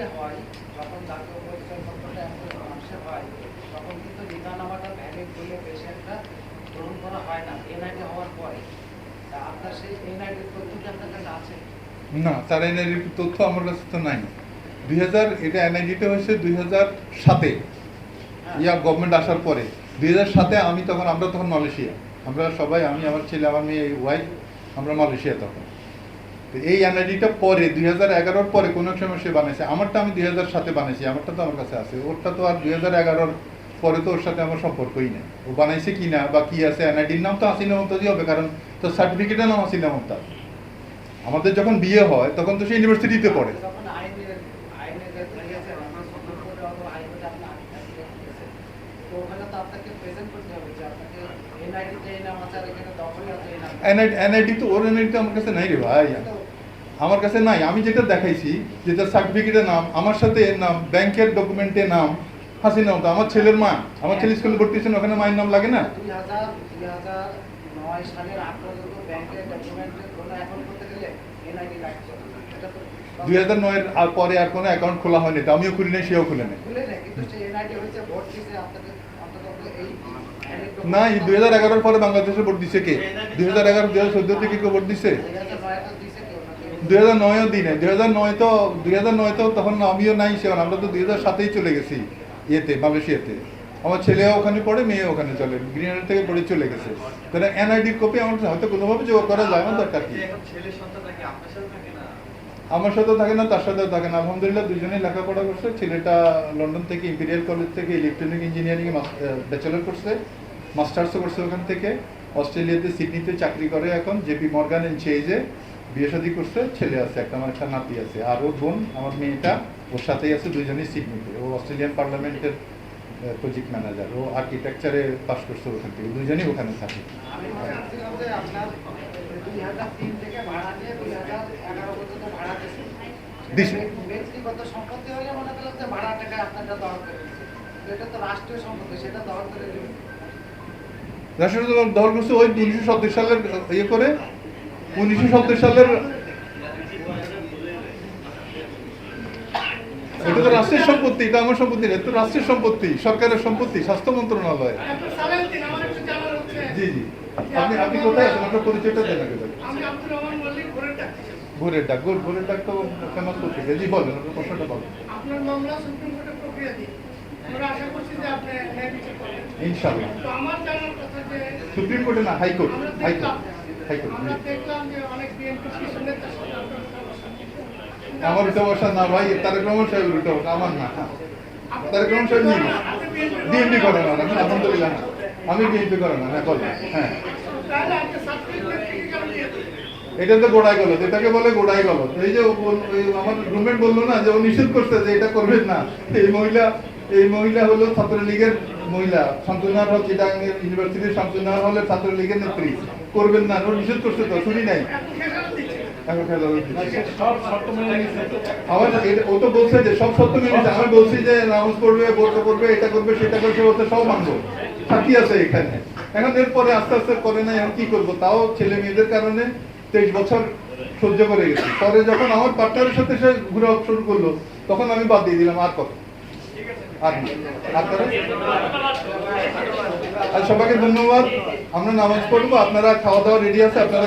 NID হয় যখন জাতীয় পরিচয়পত্রটা একজন মানুষের হয় তখন কিন্তু ভ্যালিড বলে পেশেন্টটা গ্রহণ করা হয় না এনআইডি হওয়ার পরে। তা আপনার সেই এনআইডির আপনার কাছে আছে? না তার এনআইডির তথ্য আমার কাছে তো নাই। দুই হাজার এটা এনআইডিটা হয়েছে দুই হাজার সাতে। হ্যাঁ। ইয়া গভর্নমেন্ট আসার পরে। দুই হাজার সাতে আমি তখন আমরা তখন মালয়েশিয়া। আমরা সবাই আমি আমার ছেলে আমার মেয়ে ওয়াইফ আমরা মালয়েশিয়া তখন। তো এই এনআইডিটা পরে দুই হাজার এগারোর পরে কোনো এক সময় সে বানিয়েছে আমারটা আমি দুই হাজার সাতে বানিয়েছি আমারটা তো আমার কাছে আছে। ওরটা তো আর দুই হাজার এগারোর পরে তো ওর সাথে আমার সম্পর্কই নেই। ও বানাইছে কি না বা কি আছে? এনআইডির নাম তো হাসিনা মমতাজই হবে কারণ তো সার্টিফিকেটের নাম হাসিনা মমতাজ। আমাদের যখন বিয়ে হয় তখন তো সে ইউনিভার্সিটিতে পড়ে। এনআইডি তো ওর এনআইডি তো আমার কাছে নাই রে ভাই। আমার কাছে নাই। আমি যেটা দেখাইছি যেটা সার্টিফিকেটের নাম আমার সাথে এর নাম ব্যাংকের ডকুমেন্টের নাম হাসিনা মমতা আমার ছেলের মা। আমার ছেলে স্কুলে ভর্তি হয়েছেন ওখানে মায়ের নাম লাগে না? দুই হাজার তো নয়ের আর পরে আর কোনো অ্যাকাউন্ট খোলা হয়নি এটা আমিও খুলি নাই সেও খুলে নেই। না দুই হাজার এগারোর পরে বাংলাদেশে ভোট দিছে কে? দুই হাজার এগারো দুই হাজার চোদ্দ থেকে কেউ ভোট দিছে? দুই হাজার নয়ও দিনে দুই হাজার নয় তো দুই হাজার নয় তো তখন আমিও নাই সে আমরা তো দুই হাজার সাতেই চলে গেছি ইয়েতে মালয়েশিয়াতে আমার ছেলেও ওখানে পড়ে মেয়ে ওখানে চলে গ্রিনার থেকে পড়ে চলে গেছে। তাহলে এনআইডির কপি আমার হয়তো কোনোভাবে জোগাড় করা যায় না দরকার কি? ছেলে আমার সাথেও থাকে না তার সাথেও থাকে না। আলহামদুলিল্লাহ দুজনেই লেখাপড়া করছে। ছেলেটা লন্ডন থেকে ইম্পেরিয়াল কলেজ থেকে ইলেকট্রনিক ইঞ্জিনিয়ারিং ব্যাচেলর করছে। মাস্টার্সও করছে ওখান থেকে। অস্ট্রেলিয়াতে সিডনিতে চাকরি করে এখন জেপি মর্গান এন্ড চেইজে বিয়ে শাদী করছে ছেলে আছে একটা আমার একটা নাতি আছে। আর ওর বোন আমার মেয়েটা ওর সাথেই আছে দুজনেই সিডনিতে। ও অস্ট্রেলিয়ান পার্লামেন্টের প্রজেক্ট ম্যানেজার ও আর্কিটেকচারে পাস করছে ওখান থেকে দুজনেই ওখানে থাকে। মনে সম্পত্তি হলে মনে করলাম যে ভাড়া টাকা আপনারটা করে দিচ্ছে তো রাষ্ট্রীয় সম্পত্তি সেটা দখল করে দিন রাষ্ট্রীয় দল করছে ওই উনিশশো সত্তর সালের ইয়ে করে উনিশশো সত্তর সালের এটা তো রাষ্ট্রের সম্পত্তি এটা আমার সম্পত্তি না এটা রাষ্ট্রের সম্পত্তি সরকারের সম্পত্তি স্বাস্থ্য মন্ত্রণালয়। জি জি। আপনি আপনি কোথায় আছেন? আপনার পরিচয়টা দেন আগে ভোরের ডাক ভোরের ডাক তো ফেমাস পত্রিকা। জি বলেন আপনার প্রশ্নটা বলেন। আপনার মামলা সুপ্রিম কোর্টে প্রক্রিয়া ইনশাআল্লাহ। সুপ্রিম কোর্টে না হাইকোর্ট হাইকোর্ট হাইকোর্ট। আমরা উঠে বসা না ভাই তারেক রহমান সাহেবের উঠে বসা আমার না। তারেক রহমান সাহেব নিয়ে করে না আমি আলহামদুলিল্লাহ না। আমি বিএনপি করে না হ্যাঁ বলেন হ্যাঁ? এটা তো গোড়াই গেল এটাকে বলে গোড়াই গেল এই যে আমার রুমমেট বলল না যে ও নিষেধ করছে যে এটা করবেন না। এই মহিলা এই মহিলা হলো ছাত্রলীগের মহিলা শামসুনার হল চিটাং ইউনিভার্সিটির শামসুনার হলের ছাত্রলীগের নেত্রী। করবেন না ওর নিষেধ করছে তো, শুনি নাই। বলছে যে সব সত্য আমি বলছি যে ভোট করবে এটা করবে, সেটা করবে সব মানবো। আছে এখানে। এখন আস্তে আস্তে কি করব? তাও ছেলে মেয়েদের কারণে তেইশ বছর সহ্য করে গেছি। পরে যখন আমার পার্টনারের সাথে সে ঘুরে শুরু করল, তখন আমি বাদ দিয়ে দিলাম, আর করে? আর সবাইকে ধন্যবাদ। আমরা নামাজ পড়ব আপনারা খাওয়া দাওয়া রেডি আছে আপনারা